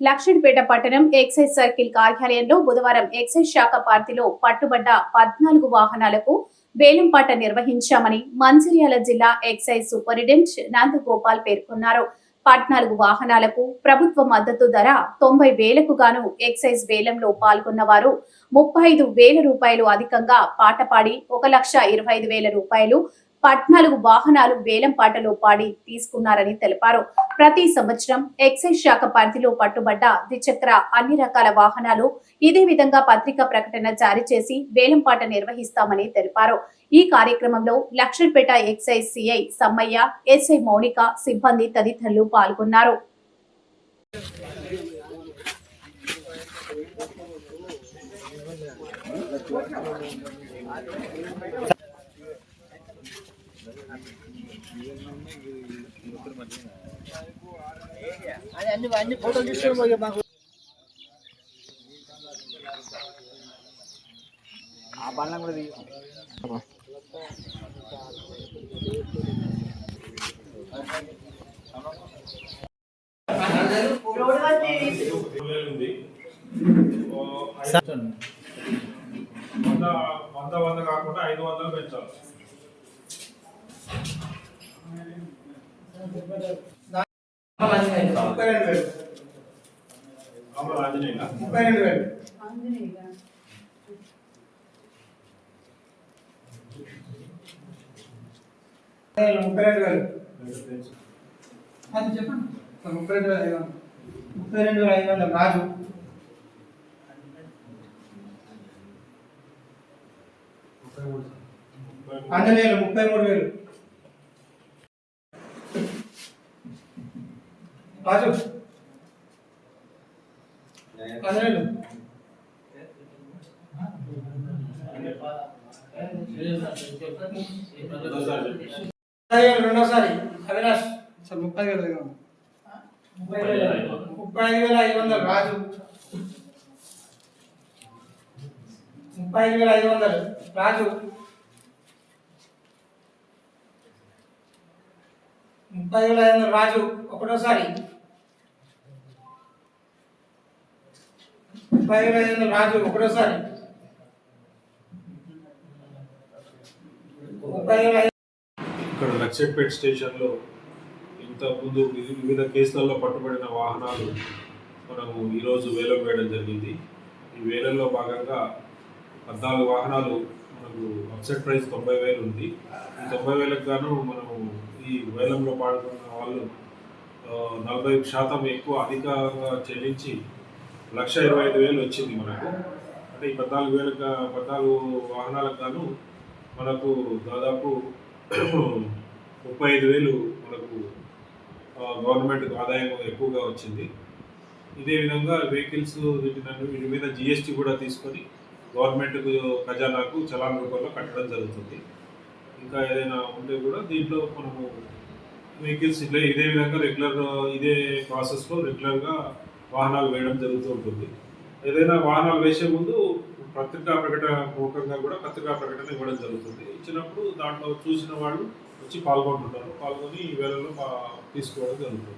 లక్ష్మణపేట పట్టణం excise circle కార్యాలయంలో బుధవారం ఎక్సైజ్ శాఖ పార్టీలో పట్టుబడ్డ పద్నాలుగు వాహనాలకు వేలంపాట నిర్వహించామని మంచిర్యాల జిల్లా ఎక్సైజ్ సూపరింటెండెంట్ నందగోపాల్ పేర్కొన్నారు. పద్నాలుగు వాహనాలకు ప్రభుత్వ మద్దతు ధర తొంభై వేలకు గాను ఎక్సైజ్ వేలంలో పాల్గొన్న వారు ముప్పై ఐదు వేల రూపాయలు అధికంగా పాట పాడి ఒక లక్ష ఇరవై ఐదు వేల రూపాయలు పద్నాలుగు వాహనాలు వేలం పాటలో పాడి తీసుకున్నారని తెలిపారు. ప్రతి సంవత్సరం ఎక్సైజ్ శాఖ పరిధిలో పట్టుబడ్డ ద్విచక్ర అన్ని రకాల వాహనాలు ఇదే విధంగా పత్రికా ప్రకటన జారీ చేసి వేలంపాట నిర్వహిస్తామని తెలిపారు. ఈ కార్యక్రమంలో Lakshanapeta excise CI Sammaiah SI Mounika సిబ్బంది తదితరులు పాల్గొన్నారు. అన్ని అన్ని ఫోటోలు తీసుకొని మాకు ఆ బండ్లను కూడా వంద వంద వంద కాకుండా ఐదు వందలు పెంచాలి. ముప్పై రెండు వేలు రాముల ఆంజనేయుల ముప్పై రెండు వేలు ముప్పై రెండు వేలు అది చెప్పండి ముప్పై రెండు వేల ఐదు వందలు ముప్పై రెండు వేల ఐదు వందలు రాజు ఆంజనేయులు ముప్పై మూడు వేలు రాజు. వేలు రెండోసారి అవినాష్. సార్ ముప్పై వేలు ముప్పై వేలు. ముప్పై ఐదు వేల ఐదు వందలు. రాజు. ముప్పై ఐదు వేల ఐదు వందలు. రాజు. ముప్పై వేల ఐదు వందలు. రాజు ఒకటోసారి. ముప్పై ఐదు వందలు రాజు. ఒకటోసారి ఇక్కడ లక్ష్మీపేట స్టేషన్లో ఇంత ముందు వివిధ కేసులలో పట్టుబడిన వాహనాలు మనము ఈరోజు వేలం వేయడం జరిగింది. ఈ వేలంలో భాగంగా పద్నాలుగు వాహనాలు మనకు అప్సెట్ ప్రైస్ తొంభై వేలు ఉంది. ఈ తొంభై వేలకు గాను మనము ఈ వేలంలో పాల్గొన్న వాళ్ళు నలభై శాతం ఎక్కువ అధికంగా చెల్లించి లక్ష ఇరవై ఐదు వేలు వచ్చింది మనకు. అంటే ఈ పద్నాలుగు వేలకు పద్నాలుగు వాహనాలకు గాను మనకు దాదాపు ముప్పై ఐదు వేలు మనకు గవర్నమెంట్ ఆదాయం ఎక్కువగా వచ్చింది. ఇదే విధంగా వెహికల్స్ వీటి మీద జిఎస్టీ కూడా తీసుకొని గవర్నమెంట్కు ఖజానాకు చలాన్ రూపంలో కట్టడం జరుగుతుంది. ఇంకా ఏదైనా ఉంటే కూడా దీంట్లో మనము వెహికల్స్ ఇట్లా ఇదే విధంగా రెగ్యులర్ ఇదే ప్రాసెస్లో రెగ్యులర్గా వాహనాలు వేయడం జరుగుతూ ఉంటుంది. ఏదైనా వాహనాలు వేసే ముందు పత్రికా ప్రకటన పూర్వకంగా కూడా పత్రికా ప్రకటన ఇవ్వడం జరుగుతుంది. ఇచ్చినప్పుడు దాంట్లో చూసిన వాళ్ళు వచ్చి పాల్గొంటుంటారు. పాల్గొని ఈ వేళలో తీసుకోవడం జరుగుతుంది.